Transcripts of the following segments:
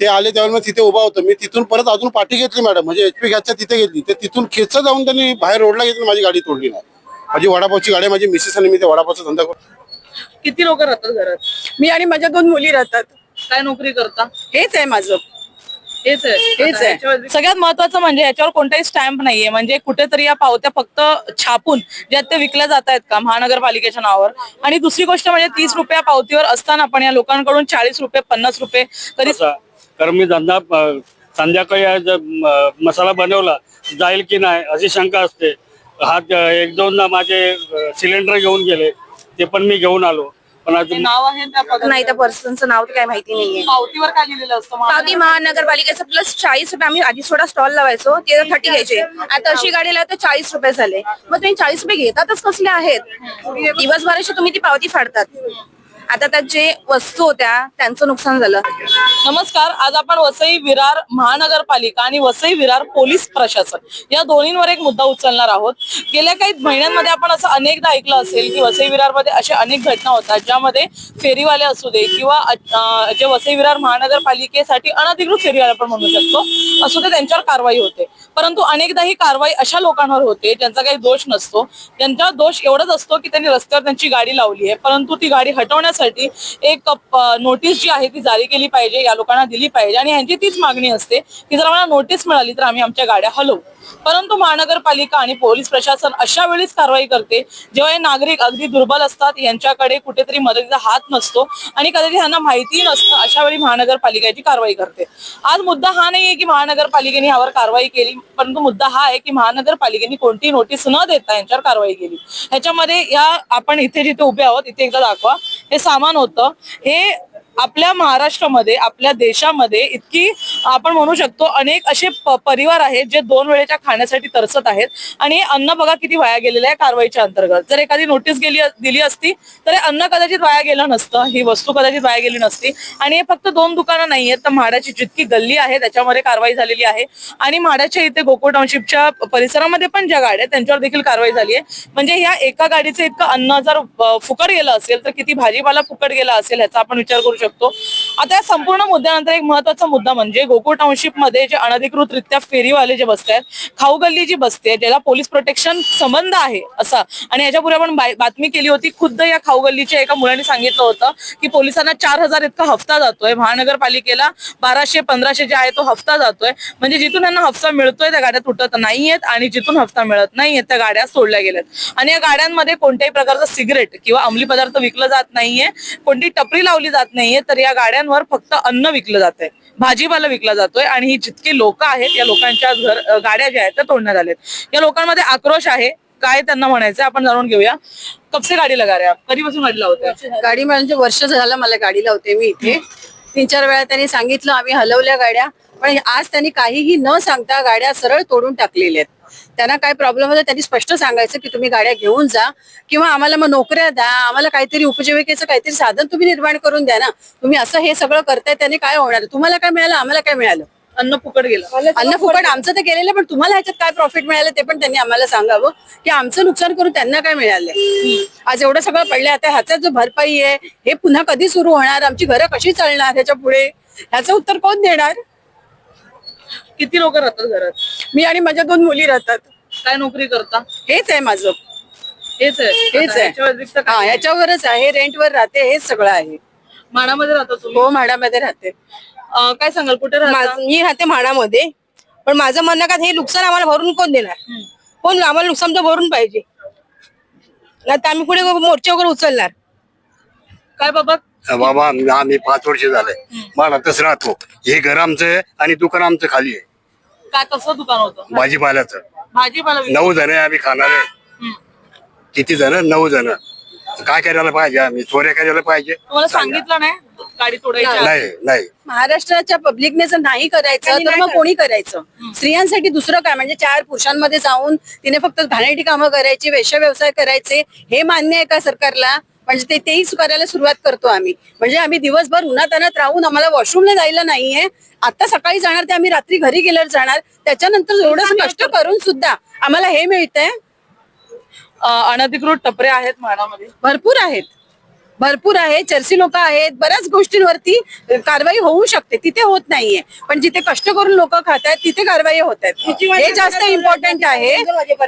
ते आले त्यावेळेला मी तिथे उभा होतो. मी तिथून परत अजून पाठी घेतली मॅडम. म्हणजे एचपी गॅसच्या तिथे घेतली. ते तिथून खेचत जाऊन त्यांनी बाहेर रोडला घेतली माझी गाडी तोडली नाही. माझी वडापावची गाडी आहे, माझी मिसेस आणि मी ते वडापावचा धंदा करतो किती लोक राहतात घरात? मी आणि माझ्या दोन मुली राहतात. काय नोकरी करता? हेच आहे माझं. हेच आहे. हेच आहे. सगळ्यात महत्वाचं म्हणजे याच्यावर कोणताही स्टॅम्प नाहीये. म्हणजे कुठेतरी या पावत्या फक्त छापून ज्यात ते विकल्या जात आहेत का? महानगरपालिकेच्या नावावर. आणि दुसरी गोष्ट म्हणजे तीस रुपया पावतीवर असताना पण या लोकांकडून चाळीस रुपये पन्नास रुपये कधी कारण मी धंदा अ, संध्याकाळी मसाला बनवला जाईल की नाही अशी शंका असते. हात अ, एक दोनदा माझे सिलेंडर घेऊन गेले ते पण मी घेऊन आलो. पण ते नाव आहे त्या. नाही त्या पर्सनचं नाव तर काय माहिती नाहीये. पावतीवर काय लिहिलेलं असतं? पावती महानगरपालिकेचं प्लस चाळीस रुपये आम्ही आधी थोडा स्टॉल लावायचो ते थर्टी घ्यायचे. आता अशी गाडी लावतो चाळीस रुपये झाले. मग तुम्ही चाळीस रुपये घेतातच कसले आहेत? दिवसभराची तुम्ही ती पावती फाडतात. आता त्यात जे वस्तू होत्या त्यांचं नुकसान झालं. नमस्कार आज आपण वसई विरार महानगरपालिका आणि वसई विरार पोलीस प्रशासन या दोन्हींवर एक मुद्दा उचलणार आहोत. गेल्या काही महिन्यांमध्ये आपण असं अनेकदा ऐकलं असेल की वसई विरारमध्ये अशा अनेक घटना होतात ज्यामध्ये फेरीवाले असू दे किंवा जे वसई विरार महानगरपालिकेसाठी अनधिकृत फेरीवाले आपण म्हणू शकतो असू दे त्यांच्यावर कारवाई होते. परंतु अनेकदा ही कारवाई अशा लोकांवर होते ज्यांचा काही दोष नसतो. त्यांचा दोष एवढाच असतो की त्यांनी रस्त्यावर त्यांची गाडी लावली आहे परंतु ती गाडी हटवण्यासाठी एक नोटीस जी आहे ती जारी केली पाहिजे या लोकांना दिली पाहिजे. आणि यांची तीच मागणी असते की जर आम्हाला नोटीस मिळाली तर आम्ही आमच्या गाड्या हलवू. परंतु महानगरपालिका आणि पोलीस प्रशासन अशा वेळीच कारवाई करते जेव्हा हे नागरिक अगदी दुर्बल असतात यांच्याकडे कुठेतरी मदतीचा हात नसतो आणि कधी त्यांना माहिती नसतं अशा वेळी महानगरपालिकेची कारवाई करते. आज मुद्दा हा नाहीये की महानगरपालिकेने यावर कारवाई केली परंतु मुद्दा हा आहे की महानगरपालिकेने कोणती नोटीस न देता यांच्यावर कारवाई केली. ह्याच्यामध्ये या आपण इथे जिथे उभे आहोत इथे एकदा दाखवा. हे सामान होतं. हे आपल्या महाराष्ट्रामध्ये आपल्या देशामध्ये इतकी आपण म्हणू शकतो अनेक असे प- परिवार आहेत जे दोन वेळेच्या खाण्यासाठी तरसत आहेत. आणि अन्न बघा किती वाया गेलेलं आहे कारवाईच्या अंतर्गत. जर एखादी नोटीस गेली दिली असती तर हे अन्न कदाचित वाया गेलं नसतं. ही वस्तू कदाचित वाया गेली नसती. आणि हे फक्त दोन दुकानं नाही आहेत तर म्हाडाची जितकी गल्ली आहे त्याच्यामध्ये कारवाई झालेली आहे. आणि म्हाडाच्या इथे गोकुळ टाउनशिपच्या परिसरामध्ये पण ज्या गाड्या आहेत त्यांच्यावर देखील कारवाई झाली आहे. म्हणजे ह्या एका गाडीचं इतकं अन्न जर फुकट गेलं असेल तर किती भाजीपाला फुकट गेला असेल ह्याचा आपण विचार करू शकतो. आता या संपूर्ण मुद्द्यानंतर एक महत्त्वाचा मुद्दा म्हणजे गोकुळ टाउनशिपमध्ये जे अनधिकृतरित्या फेरीवाले जे बसत आहेत खाऊ गल्ली जी बसते ज्याला पोलीस प्रोटेक्शन संबंध आहे असा. आणि याच्यापूर्वी आपण बातमी केली होती खुद्द या खाऊ गल्लीच्या एका मुलाने सांगितलं होतं की पोलिसांना चार हजार इतका हफ्ता जातोय. महानगरपालिकेला बाराशे पंधराशे जे आहे तो हफ्ता जातोय. म्हणजे जिथून त्यांना हफ्ता मिळतोय त्या गाड्या तुटत नाहीयेत आणि जिथून हफ्ता मिळत नाहीयेत त्या गाड्या सोडल्या गेल्यात. आणि या गाड्यांमध्ये कोणत्याही प्रकारचं सिगरेट किंवा अंमली पदार्थ विकलं जात नाहीये कोणती टपरी लावली जात नाहीये तर या गाड्यांवर फक्त अन्न विकलं जात आहे भाजीपाला विकला जातोय आणि ही जितकी लोक आहेत या लोकांच्या घर गाड्या ज्या आहेत त्या तोडण्यात आल्यात या लोकांमध्ये आक्रोश आहे. काय त्यांना म्हणायचं आपण जाणून घेऊया. कपसे गाडी लगा रे कधीपासून गाडी लावते गाडी म्हणजे वर्ष झालं मला गाडी लावते मी इथे. तीन चार वेळा त्यांनी सांगितलं आम्ही हलवल्या गाड्या. पण आज त्यांनी काहीही न सांगता गाड्या सरळ तोडून टाकलेल्या आहेत. त्यांना काय प्रॉब्लेम होता त्यांनी स्पष्ट सांगायचं की तुम्ही गाड्या घेऊन जा किंवा आम्हाला मग नोकऱ्या द्या आम्हाला काहीतरी उपजीविकेचं काहीतरी साधन तुम्ही निर्माण करून द्या ना. तुम्ही असं हे सगळं करताय त्याने काय होणार? तुम्हाला काय मिळालं? आम्हाला काय मिळालं? अन्न फुकट गेलं. अन्न फुकट आमचं तर केलेलं पण तुम्हाला ह्याच्यात काय प्रॉफिट मिळालं ते पण त्यांनी आम्हाला सांगावं की आमचं नुकसान करून त्यांना काय मिळालंय आज एवढं सगळं पडलं आता ह्याचा जो भरपाई आहे हे पुन्हा कधी सुरू होणार? आमची घरं कशी चालणार ह्याच्या पुढे ह्याचं उत्तर कोण देणार? किती लोक राहतात घरात? मी आणि माझ्या दोन मुली राहतात. काय नोकरी करता? हेच आहे माझं. हेच आहे? हेच आता याच्या व्यतिरिक्त आहे काय? हा ह्याच्यावरच आहे. रेंटवर राहते हेच सगळं आहे. माडामध्ये राहता तुम्ही? हो म्हाडामध्ये राहते. अं, काय सांगाल कुठे राहता? माझं- मी राहते म्हाडामध्ये. पण माझं म्हणणं का हे नुकसान आम्हाला भरून कोण देणार? कोण आम्हाला नुकसान तर भरून पाहिजे. नाही तर आम्ही पुढे मोर्चे वगैरे उचलणार? काय बाबा? बाबा आम्ही आम्ही पाच वर्ष झाले. मानातच राहतो. हे घर आमचं आहे आणि दुकान आमचं खाली आहे. काय कसं दुकान होतं? भाजीपाल्याचं. भाजीपाला विक- नऊ जण आहे आम्ही खाणारे हम्म. किती जण? नऊ जण. काय करायला पाहिजे आम्ही? चोऱ्या करायला पाहिजे. तुम्हाला सांगितलं नाही? गाडी तोडायची आहे. नाही नाही. महाराष्ट्राच्या पब्लिकने जर नाही करायचं तर मग कोणी करायचं. स्त्रियांसाठी दुसरं काय? म्हणजे चार पुरुषांमध्ये जाऊन तिने फक्त घाणेरडी कामं करायची वेश्या व्यवसाय करायचे हे मान्य आहे का सरकारला? म्हणजे ते तेही करायला सुरुवात करतो आम्ही. म्हणजे आम्ही दिवसभर उन्हात आणत राहून आम्हाला वॉशरूमला जायला नाहीये. आता सकाळी जाणार ते आम्ही रात्री घरी गेल्यावर जाणार. त्याच्यानंतर एवढं कष्ट करून सुद्धा आम्हाला हे मिळतंय. अनधिकृत टपरे आहेत म्हाडामध्ये भरपूर आहेत. भरपूर आहे चर्ची लोक आहेत बऱ्याच गोष्टींवरती कारवाई होऊ शकते तिथे होत नाहीये. पण जिथे कष्ट करून लोक खात आहेत तिथे कारवाई होत आहेत. हे जास्त इम्पॉर्टंट आहे.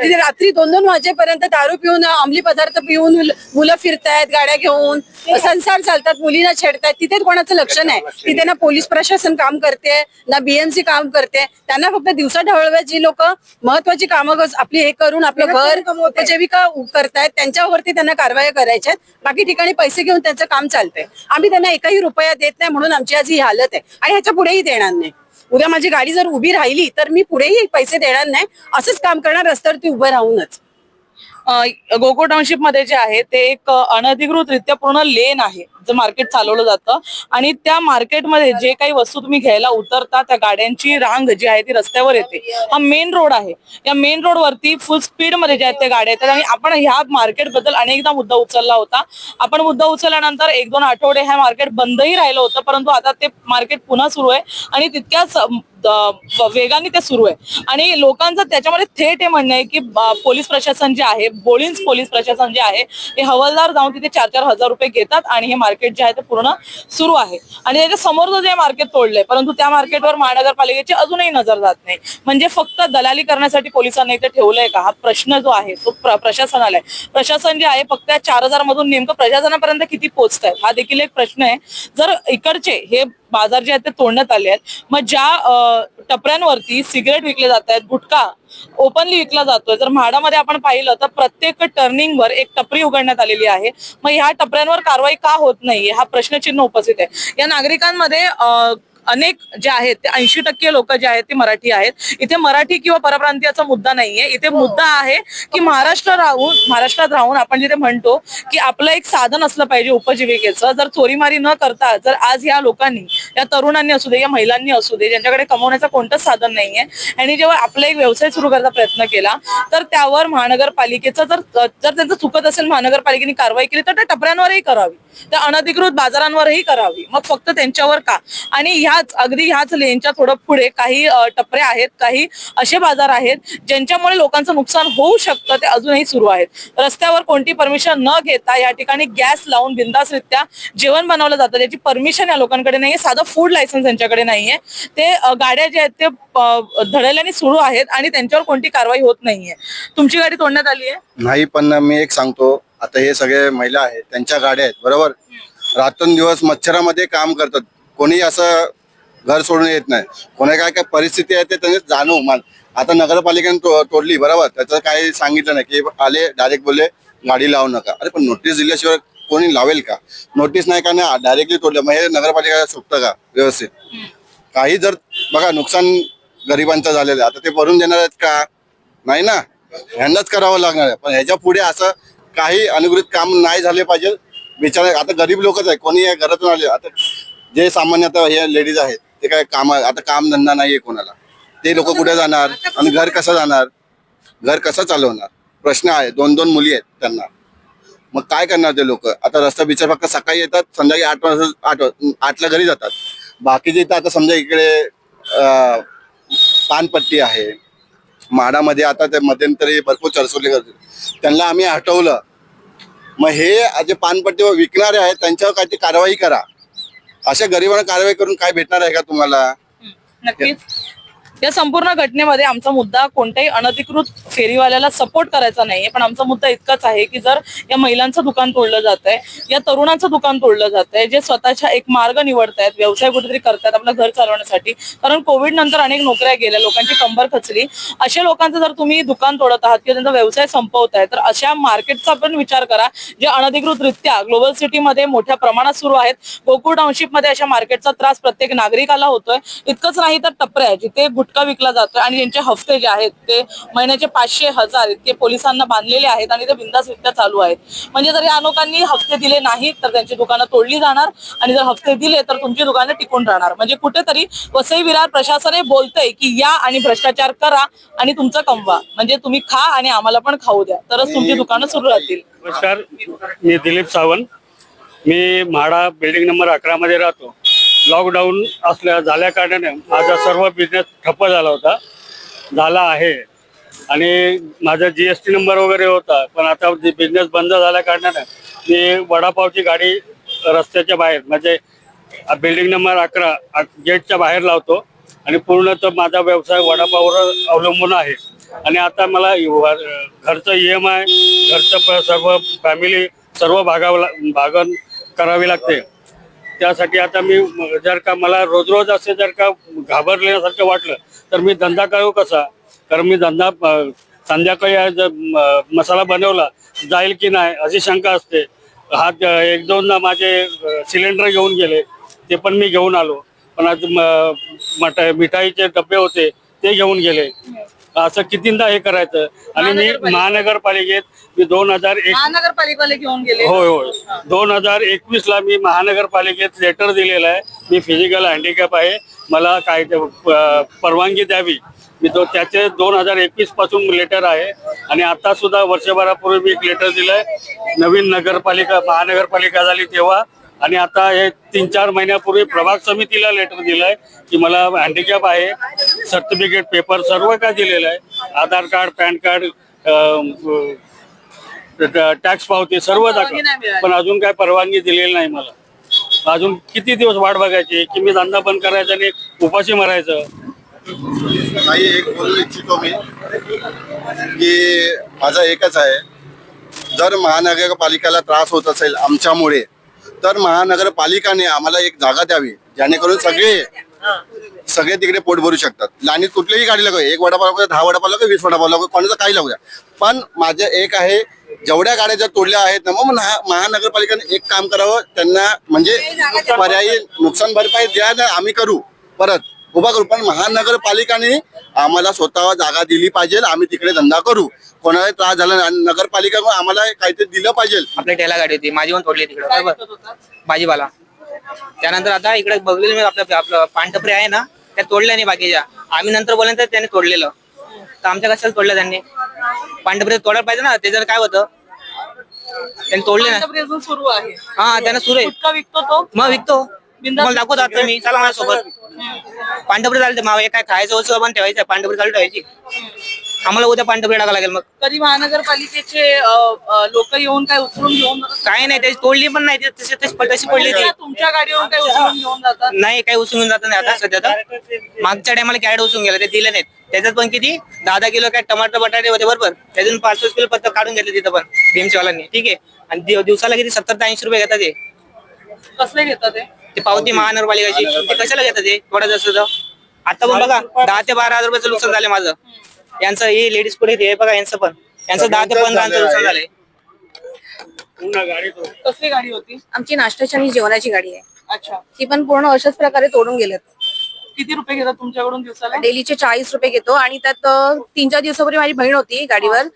तिथे रात्री दोन दोन वाजेपर्यंत दारू पिऊन अंमली पदार्थ पिऊन मुलं फिरतायत गाड्या घेऊन संसार चालतात मुलींना छेडतायत तिथे कोणाचं लक्ष नाही. तिथे ना पोलीस प्रशासन काम करते ना बीएमसी काम करते. त्यांना फक्त दिवसा ढवळव्या जी लोक महत्वाची कामं आपली हे करून आपलं घर उपजीविका करतायत त्यांच्यावरती त्यांना कारवाया करायच्या बाकी ठिकाणी पैसे घेऊन त्यांचं काम चालतंय. आम्ही त्यांना एकही रुपया देत नाही म्हणून आमची आज ही हालत आहे. आणि ह्याच्या पुढेही देणार नाही. उद्या माझी गाडी जर उभी राहिली तर मी पुढेही पैसे देणार नाही. असंच काम करणार रस्त्यावरती उभं राहूनच. गोको टाउनशिपमध्ये जे आहे ते एक अनधिकृतरित्या पूर्ण लेन आहे जे मार्केट चालवलं जातं. आणि त्या मार्केटमध्ये जे काही वस्तू तुम्ही घ्यायला उतरता त्या गाड्यांची रांग जी आहे ती रस्त्यावर येते. हा मेन रोड आहे. या मेन रोड वरती फुल स्पीडमध्ये ज्या आहेत त्या गाड्या येतात. आणि आपण ह्या मार्केटबद्दल अनेकदा मुद्दा उचलला होता. आपण मुद्दा उचलल्यानंतर एक दोन आठवडे हे मार्केट बंदही राहिलं होतं परंतु आता ते मार्केट पुन्हा सुरू आहे. आणि तितक्याच वेगाने ते सुरू आहे. आणि लोकांचं त्याच्यामध्ये थेट हे म्हणणं आहे की पोलीस प्रशासन जे आहे बोलिन्स पोलीस प्रशासन जे आहे हे हवालदार जाऊन तिथे चार चार हजार रुपये घेतात आणि हे मार्केट जे आहे ते पूर्ण सुरू आहे. आणि त्याच्या समोरचं जे मार्केट तोडलंय परंतु त्या मार्केटवर महानगरपालिकेची अजूनही नजर जात नाही. म्हणजे फक्त दलाली करण्यासाठी पोलिसांनी इथे ठेवलंय का? हा प्रश्न जो आहे तो प्रशासनाला आहे प्रशासन जे आहे फक्त या चार हजार मधून नेमकं प्रशासनापर्यंत किती पोहोचत आहे हा देखील एक प्रश्न आहे. जर इकडचे हे बाजार जे आहेत ते तोडण्यात आले आहेत मग ज्या टपऱ्यांवरती सिगरेट विकले जात आहेत गुटखा ओपनली विकला जातोय. जर म्हाडामध्ये आपण पाहिलं तर प्रत्येक टर्निंगवर एक टपरी उघडण्यात आलेली आहे. मग ह्या टपऱ्यांवर कारवाई का होत नाहीये? हा प्रश्नचिन्ह उपस्थित आहे. या नागरिकांमध्ये अनेक जे आहेत ते ऐंशी टक्के लोक जे आहेत ते मराठी आहेत. इथे मराठी किंवा परप्रांतीयाचा मुद्दा नाहीये. इथे मुद्दा आहे की महाराष्ट्र राहून महाराष्ट्रात राहून आपण जिथे म्हणतो की आपलं एक साधन असलं पाहिजे उपजीविकेचं. जर चोरीमारी न करता जर आज या लोकांनी या तरुणांनी असू दे या महिलांनी असू दे ज्यांच्याकडे कमवण्याचं कोणतंच साधन नाहीये आणि जेव्हा आपला एक व्यवसाय सुरू करायचा प्रयत्न केला तर त्यावर महानगरपालिकेचं जर जर त्यांचं चुकत असेल महानगरपालिकेने कारवाई केली तर त्या टपऱ्यांवरही करावी. त्या अनधिकृत बाजारांवरही करावी. मग फक्त त्यांच्यावर का? आणि ह्याच अगदी ह्याच लेनच्या थोडं पुढे काही टपऱ्या आहेत काही असे बाजार आहेत ज्यांच्यामुळे लोकांचं नुकसान होऊ शकतं ते अजूनही सुरू आहेत. रस्त्यावर कोणती परमिशन न घेता या ठिकाणी गॅस लावून बिंदासरित्या जेवण बनवलं जातं. त्याची परमिशन या लोकांकडे नाहीये साधं फूड लायसन्स यांच्याकडे नाहीये. ते गाड्या ज्या आहेत ते धडल्याने सुरू आहेत आणि त्यांच्यावर कोणती कारवाई होत नाहीये. तुमची गाडी तोडण्यात आली आहे? नाही पण मी एक सांगतो. आता हे सगळे महिला आहेत त्यांच्या गाड्या आहेत बरोबर? रात्रंदिवस मच्छरामध्ये काम करतात. कोणी असं घर सोडून येत नाही. कोणा काय काय परिस्थिती आहे ते त्यांनी जाणू. मान आता नगरपालिकेने तो- तोडली बरोबर? त्याचं काही सांगितलं नाही की आले डायरेक्ट बोलले गाडी लावू नका. अरे पण नोटीस दिल्याशिवाय कोणी लावेल का? नोटीस नाही का नाही डायरेक्टली तोडलं. मग हे नगरपालिका सुटतं का? व्यवस्थित. काही जर बघा नुकसान गरिबांचं झालेलं आहे. आता ते भरून देणार आहेत का? नाही ना? ह्यांनाच करावं लागणार आहे. पण ह्याच्या पुढे असं काही अनुग्रहित काम नाही झाले पाहिजे. बिचारे आता गरीब लोकच आहे. कोणी या घरातून आले. आता जे सामान्य आता हे लेडीज आहेत ते काय काम आता काम धंदा नाहीये कोणाला. ते लोक कुठे जाणार आणि घर कसं जाणार? घर कसं चालवणार? प्रश्न आहे. दोन दोन मुली आहेत त्यांना. मग काय करणार ते लोक? आता रस्ता बिचार फक्त सकाळी येतात संध्याकाळी आठ वाजता आठ आठला घरी जातात. बाकीचे इथं आता समजा इकडे पानपट्टी आहे. म्हाडामध्ये आता ते मध्यंतरी भरपूर चरसोले करते त्यांना आम्ही हटवलं. मग हे जे पानपट्टी विकणारे आहेत त्यांच्यावर काहीतरी कारवाई करा. अशा गरिबांना कारवाई करून काय भेटणार आहे का तुम्हाला? नक्कीच. या संपूर्ण घटनेमध्ये आमचा मुद्दा कोणत्याही अनधिकृत फेरीवाल्याला सपोर्ट करायचा नाहीये पण आमचा मुद्दा इतकाच आहे की जर या महिलांचं दुकान तोडलं जात आहे या तरुणांचं दुकान तोडलं जात आहे जे स्वतःच्या एक मार्ग निवडतायत व्यवसाय कुठेतरी करतायत आपलं घर चालवण्यासाठी कारण कोविड नंतर अनेक नोकऱ्या गेल्या लोकांची कंबर खचली. अशा लोकांचं जर तुम्ही दुकान तोडत आहात किंवा त्यांचा व्यवसाय संपवताय तर अशा मार्केटचा पण विचार करा जे अनधिकृतरित्या ग्लोबल सिटीमध्ये मोठ्या प्रमाणात सुरू आहेत. गोकुळ टाउनशिपमध्ये अशा मार्केटचा त्रास प्रत्येक नागरिकाला होतोय. इतकंच नाही तर टपऱ्या जिथे गुटखा विकला जातोय आणि त्यांचे हफ्ते जे आहेत ते महिन्याचे पाचशे हजार इतके पोलिसांना बांधलेले आहेत आणि ते बिंदासरित्या चालू आहेत. म्हणजे जर या लोकांनी हफ्ते दिले नाहीत तर त्यांची दुकानं तोडली जाणार आणि जर हफ्ते दिले तर तुमची दुकानं टिकून राहणार. म्हणजे कुठेतरी वसई विरार प्रशासन हे बोलतंय की या आणि भ्रष्टाचार करा आणि तुमचं कमवा. म्हणजे तुम्ही खा आणि आम्हाला पण खाऊ द्या. तरच तुमची दुकानं सुरू राहतील. नमस्कार. मी दिलीप सावंत. मी म्हाडा बिल्डिंग नंबर अकरा मध्ये राहतो. लॉकडाऊन असल्या झाल्या कारणाने माझा सर्व बिझनेस ठप्प झाला होता. झाला आहे. आणि माझा जी एस टी नंबर वगैरे होता. पण आता बिझनेस बंद झाल्या कारणाने मी वडापावची गाडी रस्त्याच्या बाहेर म्हणजे बिल्डिंग नंबर अकरा गेटच्या बाहेर लावतो. आणि पूर्ण तर माझा व्यवसाय वडापाववर अवलंबून आहे. आणि आता मला घरचं ई एम आय घरचं प- सर्व फॅमिली सर्व भागावं ला- भागन करावी लागते. त्यासाठी आता मी जर का मला रोज रोज असे जर का घाबरल्यासारखं वाटलं तर मी धंदा करू कसा? कारण मी धंदा संध्याकाळी म- मसाला बनवला जाईल की नाही अशी शंका असते. हात एक दोनदा माझे सिलेंडर घेऊन गेले ते पण मी घेऊन आलो. पण आज म- मिठाईचे डबे होते ते घेऊन गेले. असं कितींदा हे करायचं? आणि मी महानगरपालिका. महानगरपालिकेत मी दोन हजार एक महानगरपालिकेला घेऊन गेले. होय होय. दोन हजार एकवीस ला मी महानगरपालिकेत लेटर दिलेलं आहे. मी फिजिकल हँडिकॅप आहे. मला काय परवानगी द्यावी. मी तो त्याचे दोन हजार एकवीसपासून लेटर आहे. आणि आता सुद्धा वर्षभरापूर्वी मी एक लेटर दिलंय. नवीन नगरपालिका महानगरपालिका झाली तेव्हा. आणि आता हे तीन चार महिन्यापूर्वी प्रभाग समितीला लेटर दिलंय की मला हँडिकॅप आहे. सर्टिफिकेट पेपर सर्व काय दिलेलं आहे? Aadhaar card PAN card tax पावती सर्व नाही दाखव. पण अजून काय परवानगी दिलेली नाही मला. अजून किती दिवस वाट बघायची? की मी धंदा बंद करायचा आणि उपाशी मारायचं? काही एक बोलू इच्छितो मी की माझा एकच आहे. जर महानगरपालिकेला त्रास होत असेल आमच्यामुळे तर महानगरपालिकाने आम्हाला एक जागा द्यावी जेणेकरून सगळे सगळे तिकडे पोट भरू शकतात. आणि कुठलीही गाडी लागू एक वडापाव लागू दहा वडापाव लागू वीस वडापाव लागू कोणाचं काही लागू द्या. पण माझं एक आहे जेवढ्या गाड्या जर तोडल्या आहेत ना मग महानगरपालिकेने एक काम करावं त्यांना म्हणजे पर्यायी नुकसान भरपाई द्या ना आम्ही करू. परत उभा करू. पण महानगरपालिकाने आम्हाला स्वतः जागा दिली पाहिजे आम्ही तिकडे धंदा करू. कोणाला त्रास झाला नाही नगरपालिका आम्हाला काहीतरी दिलं पाहिजे. आपली ठेला गाडी होती माझी पण तोडली तिकडे बरोबर. भाजीपाला त्यानंतर आता इकडे बघलेलं मी आपलं आपलं पानटपरी आहे ना त्या तोडल्या नाही बाकीच्या. आम्ही नंतर बोलल्यानंतर त्याने तोडलेलं. तर आमच्या कशाला तोडलं त्यांनी? पानटपरी तोडायला पाहिजे ना त्याच्यानं काय होतं? त्यांनी तोडले ना. सुरू आहे. हा त्यांना सुरू आहे. विकतो तो? मग विकतो. मला दाखवतो आता मी. चला माझ्यासोबत. पांढरपुरी चालते मावा काय खायचं वस्तू आपण ठेवायचं? पांढरपुरी चालू ठेवायची. आम्हाला उद्या पांढरपुरी टाकावं लागेल मग. कधी महानगरपालिकेचे लोक येऊन काय उचलून घेऊन? काय नाही त्याची तोडली पण नाही ते तशी तशी तशी पडली ती तुमच्या- गाडीवरून काय उचलून घेऊन जातात? नाही काही उचलून जात नाही आता सध्या तर. मागच्या टायमाला कॅरेट उचलून गेलं ते दिले नाहीत. त्याच्यात पण किती? दहा दहा किलो काय टमाटर बटाटे होते बरोबर. त्यातून पाच किलो पत्ता काढून घेतले तिथं पण भीमचेवाल्यांनी ठीक आहे? आणि दिव- दिवसाला किती? सत्तर ते ऐंशी रुपये घेतात ते. कसले घेतात ते? ते पावती महानगरपालिकाची. ते कशाला घेतात ते? थोडा जास्त तर आता पण बघा दहा ते बारा हजार रुपयाचं नुकसान झालं माझं. यांचं हे लेडीज पुढे हे बघा यांचं पण. यांचं दहा ते पंधरा नुकसान झालंय. पूर्ण गाडी तो कसली गाडी होती? आमची नाश्त्याची आणि जेवणाची गाडी आहे. अच्छा. ती पण पूर्ण अशाच प्रकारे तोडून गेलेत. किती रुपये घेतात तुमच्याकडून दिवसाला? डेलीचे चाळीस रुपये घेतो आणि त्यात अ, तीन चार दिवसापूर्वी माझी बहीण होती गाडीवर.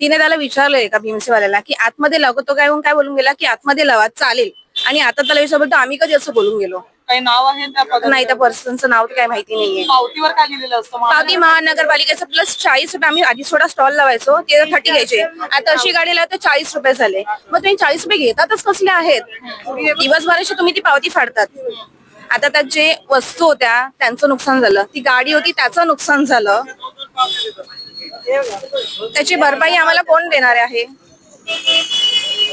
तिने त्याला विचारलंय का भीमसेवाल्याला की आतमध्ये लाव तो काय म्हणून काय बोलून गेला की आतमध्ये लावा चालेल. आणि आता त्याला विचारलं आम्ही कधी असं बोलून गेलो? काही नाव आहे त्या? नाही त्या पर्सनचं नाव तर काय माहिती नाहीये. पावतीवर काय लिहिलेलं असतं? पावती महानगरपालिकेचं प्लस चाळीस रुपये. आम्ही आधी थोडा स्टॉल लावायचो ते थर्टी घ्यायचे. आता अशी गाडी लावतो चाळीस रुपये झाले. मग तुम्ही चाळीस रुपये घेतातच कसले आहेत? दिवसभराची तुम्ही ती पावती फाडतात. आता त्यात जे वस्तू होत्या त्यांचं नुकसान झालं. ती गाडी होती त्याचं नुकसान झालं. त्याची भरपाई आम्हाला कोण देणार आहे?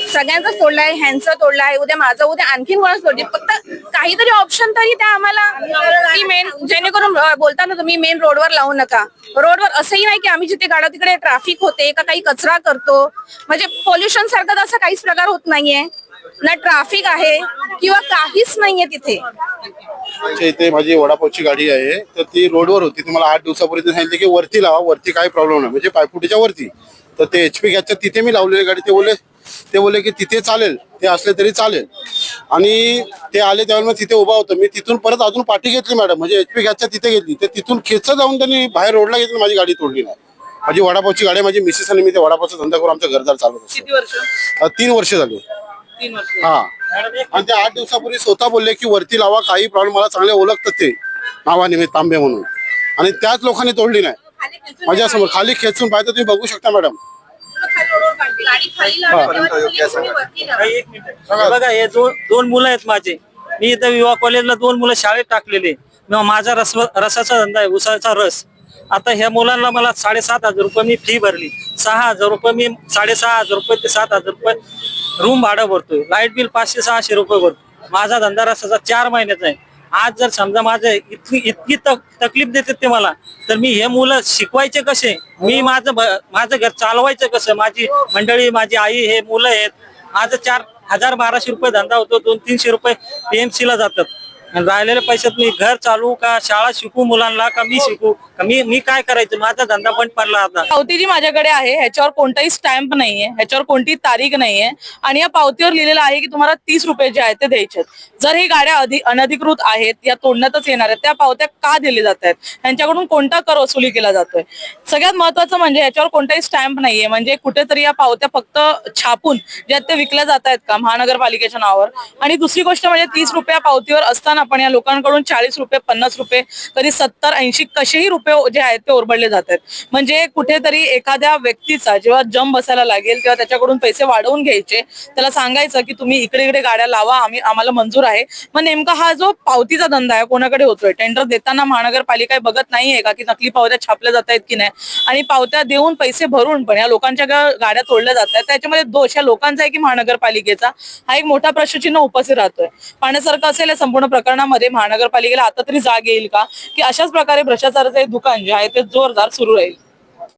सगळ्यांचं तोडलंय ह्यांचं आहे उद्या माझं उद्या आणखीन कोणाच तोडली फक्त काहीतरी ऑप्शन तरी त्या आम्हाला. की मेन जेणेकरून बोलताना तुम्ही मेन रोडवर लावू नका. रोडवर असंही नाही की आम्ही जिथे गाड्या तिकडे ट्रॅफिक होते का काही कचरा करतो. म्हणजे पोल्युशन सारखं तर असा काहीच प्रकार होत नाहीये. ना ट्रॅफिक आहे किंवा काहीच नाहीये तिथे. आमच्या इथे माझी वडापावची गाडी आहे तर ती रोडवर होती. तुम्हाला आठ दिवसापूर्वी सांगितले की वरती लावा वरती काही प्रॉब्लेम नाही. म्हणजे पायपुटीच्या वरती. तर ते एचपी गॅसच्या तिथे मी लावलेली गाडी ते बोलले ते बोलले की तिथे चालेल ते असले तरी चालेल. आणि ते आले त्यावेळेला मग तिथे उभा होतो. मी तिथून परत अजून पाठी घेतली मॅडम. म्हणजे एच पी गॅसच्या तिथे घेतली. ते तिथून खेचत जाऊन त्यांनी बाहेर रोडला घेतली माझी गाडी तोडली नाही. माझी वडापावची गाडी माझी मिसेस आणि मी ते वडापावचा धंदा करून आमच्या घरदार असतो. अं, तीन वर्ष झाली. हा. आणि ते आठ दिवसापूर्वी स्वतः बोलले की वरती लावा काही प्रॉब्लेम मला चांगले ओळखतात ते. नावानिमित्त तांबे म्हणून. आणि त्याच लोकांनी तोडली नाही. माझ्यासमोर खाली खेचून पाहिजे तुम्ही बघू शकता मॅडम. बघा. हे दोन दोन मुलं आहेत माझे. मी इथं विवाह कॉलेजला दोन मुलं शाळेत टाकलेले. मग माझा रस रसाचा धंदा आहे उसाचा रस. आता ह्या मुलांना मला साडेसात हजार रुपये मी फी भरली. सहा हजार रुपये मी साडेसहा हजार रुपये ते सात हजार रुपये रूम भाडं भरतोय. लाइट बिल पाचशे सहाशे रुपये भरतो माझा धंदा रस्त्याचा चार महिन्याचा आहे. आज जर समजा माझं इतकी इतकी तक तकलीफ देतात ते मला तर मी हे मुलं शिकवायचे कसे? मी माझं भ- माझं घर चालवायचं कसं? माझी मंडळी माझी आई हे मुलं आहेत. माझं चार हजार बाराशे रुपये धंदा होतो दोन तीनशे रुपये पीएमसी ला जातात. आणि राहिलेल्या पैशात मी घर चालू का शाळा शिकू मुलांना का मी शिकू? का मी मी काय करायचं? माझा धंदा पण पडला आता. पावती जी माझ्याकडे आहे. ह्याच्यावर कोणताही स्टॅम्प नाहीये. ह्याच्यावर कोणती तारीख नाहीये. आणि या पावतीवर लिहिलेलं आहे की तुम्हाला तीस रुपये जे आहेत ते द्यायचे आहेत. जर ही गाड्या अनधिकृत आहेत या तोडण्यातच येणार आहेत त्या पावत्या का दिल्या जात आहेत? त्यांच्याकडून कोणता कर वसुली केला जातोय? सगळ्यात महत्वाचं म्हणजे ह्याच्यावर कोणताही स्टॅम्प नाहीये. म्हणजे कुठेतरी या पावत्या फक्त छापून ज्यात ते विकल्या जात आहेत का महानगरपालिकेच्या नावावर? आणि दुसरी गोष्ट म्हणजे तीस रुपया पावतीवर असताना पण या लोकांकडून चाळीस रुपये पन्नास रुपये कधी सत्तर ऐंशी कसेही रुपये जे आहेत ते ओरबडले जात आहेत म्हणजे कुठेतरी एखाद्या व्यक्तीचा जेव्हा जम बसायला लागेल तेव्हा त्याच्याकडून पैसे वाढवून घ्यायचे त्याला सांगायचं की तुम्ही इकडे इकडे गाड्या लावा आम्ही आम्हाला मंजूर आहे. मग नेमका हा जो पावतीचा धंदा आहे कोणाकडे होतोय? टेंडर देताना महानगरपालिका बघत नाहीये का की नकली पावत्या छापल्या जात आहेत की नाही? आणि पावत्या देऊन पैसे भरून पण या लोकांच्या गाड्या तोडल्या जात आहेत त्याच्यामध्ये दोष या लोकांचा आहे की महानगरपालिकेचा? हा एक मोठा प्रश्नचिन्ह उपस्थित राहतोय. पाण्यासारखं असेल या संपूर्ण प्रकरणामध्ये महानगरपालिकेला आता तरी जाग येईल का? की अशाच प्रकारे भ्रष्टाचाराचे दुकान जे आहे ते जोरदार सुरू राहील.